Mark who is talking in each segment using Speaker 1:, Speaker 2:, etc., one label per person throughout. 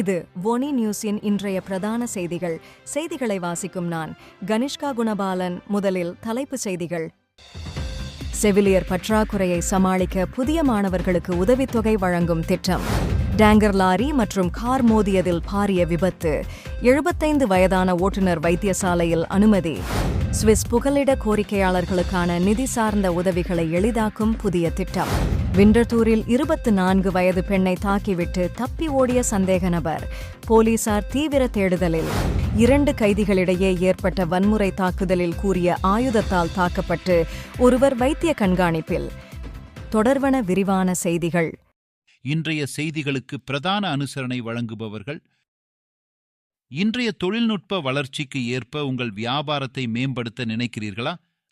Speaker 1: இது ஒனி நியூஸின் இன்றைய பிரதான செய்திகள் செய்திகளை வாசிக்கும் நான் கனிஷ்கா குணபாலன் முதலில் தலைப்புச் செய்திகள் செவிலியர் பற்றாக்குறையை சமாளிக்க புதிய மாணவர்களுக்கு உதவித்தொகை வழங்கும் திட்டம் டேங்கர் லாரி மற்றும் கார் மோதியதில் பாரிய விபத்து எழுபத்தைந்து வயதான ஓட்டுநர் வைத்தியசாலையில் அனுமதி சுவிஸ் புகலிட கோரிக்கையாளர்களுக்கான நிதி சார்ந்த உதவிகளை எளிதாக்கும் புதிய திட்டம் விண்டர்தூரில் இருபத்தி நான்கு வயது பெண்ணை தாக்கிவிட்டு தப்பி ஓடிய சந்தேக நபர் போலீசார் தீவிர தேடுதலில் இரண்டு கைதிகளிடையே ஏற்பட்ட வன்முறை தாக்குதலில் கூறிய ஆயுதத்தால் தாக்கப்பட்டு ஒருவர் வைத்திய கண்காணிப்பில் தொடர்வன விரிவான செய்திகள்
Speaker 2: இன்றைய செய்திகளுக்கு பிரதான அனுசரணை வழங்குபவர்கள் இன்றைய தொழில்நுட்ப வளர்ச்சிக்கு ஏற்ப உங்கள் வியாபாரத்தை மேம்படுத்த நினைக்கிறீர்களா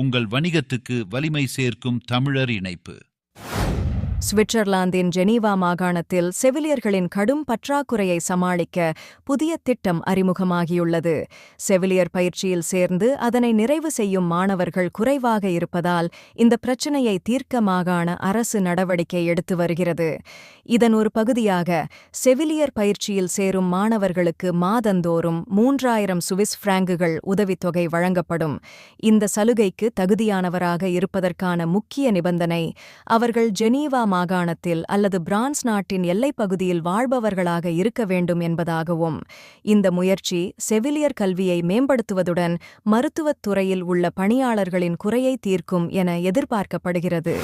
Speaker 2: உங்கள் வணிகத்துக்கு வலிமை சேர்க்கும் தமிழர் இணைப்பு
Speaker 1: சுவிட்சர்லாந்தின் ஜெனீவா மாகாணத்தில் செவிலியர்களின் கடும் பற்றாக்குறையை சமாளிக்க புதிய திட்டம் அறிமுகமாகியுள்ளது செவிலியர் பயிற்சியில் சேர்ந்து அதனை நிறைவு செய்யும் மாணவர்கள் குறைவாக இருப்பதால் இந்த பிரச்சினையை தீர்க்க மாகாண அரசு நடவடிக்கை எடுத்து வருகிறது இதன் ஒரு பகுதியாக செவிலியர் பயிற்சியில் சேரும் மாணவர்களுக்கு மாதந்தோறும் மூன்றாயிரம் சுவிஸ் பிராங்குகள் உதவித்தொகை வழங்கப்படும் இந்த சலுகைக்கு தகுதியானவராக இருப்பதற்கான முக்கிய நிபந்தனை அவர்கள் ஜெனீவா மாகாணத்தில் அல்லது பிரான்ஸ் நாட்டின் எல்லைப் பகுதியில் வாழ்பவர்களாக இருக்க வேண்டும் என்பதாகவும் இந்த முயற்சி செவிலியர் கல்வியை மேம்படுத்துவதுடன் மருத்துவத் துறையில் உள்ள பணியாளர்களின் குறையை தீர்க்கும் என எதிர்பார்க்கப்படுகிறது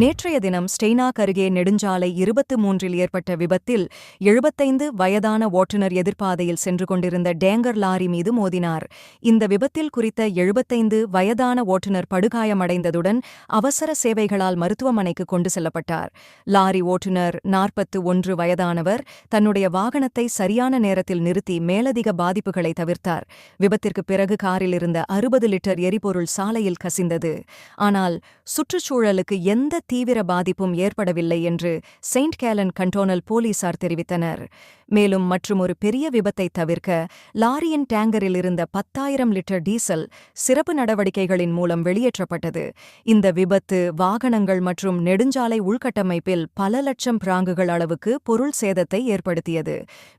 Speaker 1: நேற்றைய தினம் ஸ்டெய்னாக் அருகே நெடுஞ்சாலை இருபத்து மூன்றில் ஏற்பட்ட விபத்தில் எழுபத்தைந்து வயதான ஓட்டுநர் எதிர்பாதையில் சென்று கொண்டிருந்த டேங்கர் லாரி மீது மோதினார் இந்த விபத்தில் குறித்த எழுபத்தைந்து வயதான ஓட்டுநர் படுகாயமடைந்ததுடன் அவசர சேவைகளால் மருத்துவமனைக்கு கொண்டு செல்லப்பட்டார் லாரி ஓட்டுநர் நாற்பத்து ஒன்று வயதானவர் தன்னுடைய வாகனத்தை சரியான நேரத்தில் நிறுத்தி மேலதிக பாதிப்புகளை தவிர்த்தார் விபத்திற்கு பிறகு காரில் இருந்த அறுபது லிட்டர் எரிபொருள் சாலையில் கசிந்தது ஆனால் சுற்றுச்சூழலுக்கு எந்த தீவிர பாதிப்பும் ஏற்படவில்லை என்று செயின்ட் கேலன் கண்டோனல் போலீசார் தெரிவித்தனர் மேலும் மற்றும் ஒரு பெரிய விபத்தை தவிர்க்க லாரியின் டேங்கரில் இருந்த பத்தாயிரம் லிட்டர் டீசல் சிறப்பு நடவடிக்கைகளின் மூலம் வெளியேற்றப்பட்டது இந்த விபத்து வாகனங்கள் மற்றும் நெடுஞ்சாலை உள்கட்டமைப்பில் பல லட்சம் பிராங்குகள் அளவுக்கு பொருள் சேதத்தை ஏற்படுத்தியது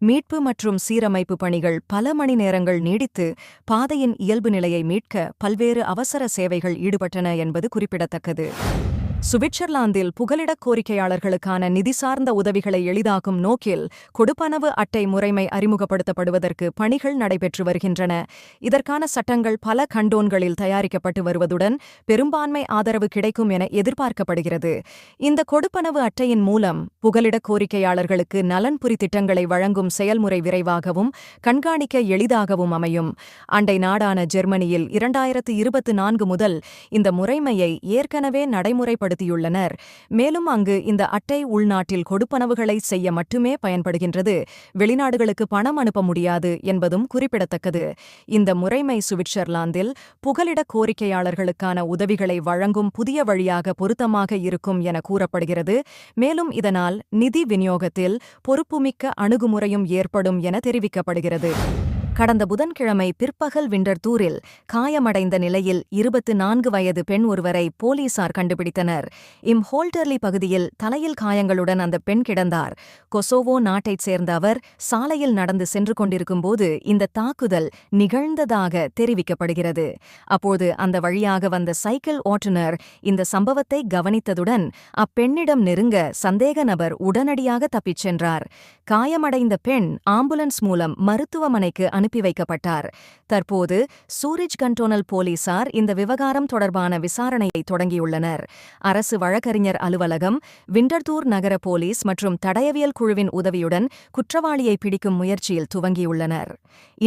Speaker 1: மீட்பு மற்றும் சீரமைப்பு பணிகள் பல மணி நேரங்கள் நீடித்து பாதையின் இயல்பு நிலையை மீட்க பல்வேறு அவசர சேவைகள் ஈடுபட்டன என்பது குறிப்பிடத்தக்கது சுவிட்சர்லாந்தில் புகலிடக் கோரிக்கையாளர்களுக்கான நிதி சார்ந்த உதவிகளை எளிதாக்கும் நோக்கில் கொடுப்பனவு அட்டை முறைமை அறிமுகப்படுத்தப்படுவதற்கு பணிகள் நடைபெற்று வருகின்றன இதற்கான சட்டங்கள் பல கண்டோன்களில் தயாரிக்கப்பட்டு வருவதுடன் பெரும்பான்மை ஆதரவு கிடைக்கும் என எதிர்பார்க்கப்படுகிறது இந்த கொடுப்பனவு அட்டையின் மூலம் புகலிடக் கோரிக்கையாளர்களுக்கு நலன்புரி திட்டங்களை வழங்கும் செயல்முறை விரைவாகவும் கண்காணிக்க எளிதாகவும் அமையும் அண்டை நாடான ஜெர்மனியில் இரண்டாயிரத்து இருபத்து நான்கு முதல் இந்த முறைமையை ஏற்கனவே நடைமுறைப்படுத்த ஏற்படுத்தியுள்ளனர் மேலும் அங்கு இந்த அட்டை உள்நாட்டில் கொடுப்பனவுகளை செய்ய மட்டுமே பயன்படுகின்றது வெளிநாடுகளுக்கு பணம் அனுப்ப முடியாது என்பதும் குறிப்பிடத்தக்கது இந்த முறைமை சுவிட்சர்லாந்தில் புகலிட கோரிக்கையாளர்களுக்கான உதவிகளை வழங்கும் புதிய வழியாக பொருத்தமாக இருக்கும் என கூறப்படுகிறது மேலும் இதனால் நிதி விநியோகத்தில் பொறுப்புமிக்க அணுகுமுறையும் ஏற்படும் என தெரிவிக்கப்படுகிறது கடந்த புதன்கிழமை பிற்பகல் விண்டர்தூரில் காயமடைந்த நிலையில் இருபத்து நான்கு வயது பெண் ஒருவரை போலீசார் கண்டுபிடித்தனர் இம் ஹோல்டர்லி பகுதியில் தலையில் காயங்களுடன் அந்த பெண் கிடந்தார் கொசோவோ நாட்டைச் சேர்ந்த அவர் சாலையில் நடந்து சென்று கொண்டிருக்கும்போது இந்த தாக்குதல் நிகழ்ந்ததாக தெரிவிக்கப்படுகிறது அப்போது அந்த வழியாக வந்த சைக்கிள் ஓட்டுநர் இந்த சம்பவத்தை கவனித்ததுடன் அப்பெண்ணிடம் நெருங்க சந்தேக நபர் உடனடியாக தப்பிச் சென்றார் காயமடைந்த பெண் ஆம்புலன்ஸ் மூலம் மருத்துவமனைக்கு அனுப்பி வைக்கப்பட்டார் தற்போது சூரிஜ் கண்டோனல் போலீசார் இந்த விவகாரம் தொடர்பான விசாரணையை தொடங்கியுள்ளனர் அரசு வழக்கறிஞர் அலுவலகம் விண்டர்தூர் நகர போலீஸ் மற்றும் தடயவியல் குழுவின் உதவியுடன் குற்றவாளியை பிடிக்கும் முயற்சியில் துவங்கியுள்ளனர்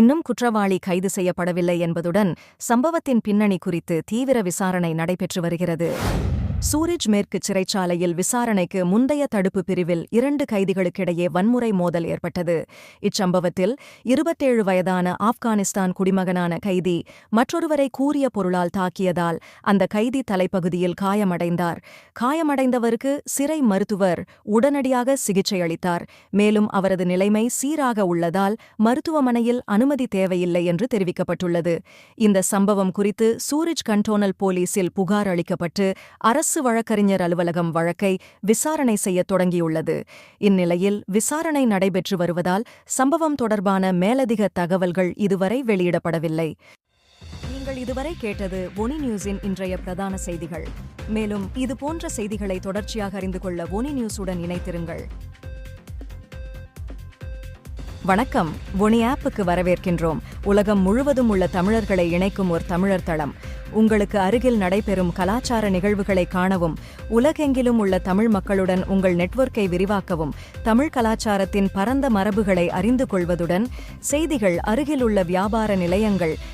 Speaker 1: இன்னும் குற்றவாளி கைது செய்யப்படவில்லை என்பதுடன் சம்பவத்தின் பின்னணி குறித்து தீவிர விசாரணை நடைபெற்று வருகிறது சூரிஜ் மேற்கு சிறைச்சாலையில் விசாரணைக்கு முந்தைய தடுப்பு பிரிவில் இரண்டு கைதிகளுக்கிடையே வன்முறை மோதல் ஏற்பட்டது இச்சம்பவத்தில் இருபத்தேழு வயதான ஆப்கானிஸ்தான் குடிமகனான கைதி மற்றொருவரை கூறிய பொருளால் தாக்கியதால் அந்த கைதி தலைப்பகுதியில் காயமடைந்தார் காயமடைந்தவருக்கு சிறை மருத்துவர் உடனடியாக சிகிச்சை அளித்தார் மேலும் அவரது நிலைமை சீராக உள்ளதால் மருத்துவமனையில் அனுமதி தேவையில்லை என்று தெரிவிக்கப்பட்டுள்ளது இந்த சம்பவம் குறித்து சூரிஜ் கண்டோனல் போலீசில் புகார் அளிக்கப்பட்டு அரசு அரசு வழக்கறிஞர் அலுவலகம் வழக்கை விசாரணை செய்ய தொடங்கியுள்ளது இந்நிலையில் விசாரணை நடைபெற்று வருவதால் சம்பவம் தொடர்பான மேலதிக தகவல்கள் இதுவரை வெளியிடப்படவில்லை நீங்கள் இதுவரை கேட்டது ஒனி நியூஸின் இன்றைய பிரதான செய்திகள் மேலும் இதுபோன்ற செய்திகளை தொடர்ச்சியாக அறிந்து கொள்ள ஒனி நியூஸுடன் இணைத்திருங்கள் வணக்கம் ஒனி ஆப்புக்கு வரவேற்கின்றோம் உலகம் முழுவதும் உள்ள தமிழர்களை இணைக்கும் ஒரு தமிழர் தளம் உங்களுக்கு அருகில் நடைபெறும் கலாச்சார நிகழ்வுகளை காணவும் உலகெங்கிலும் உள்ள தமிழ் மக்களுடன் உங்கள் நெட்வொர்க்கை விரிவாக்கவும் தமிழ் கலாச்சாரத்தின் பரந்த மரபுகளை அறிந்து கொள்வதுடன் செய்திகள் அருகிலுள்ள வியாபார நிலையங்கள்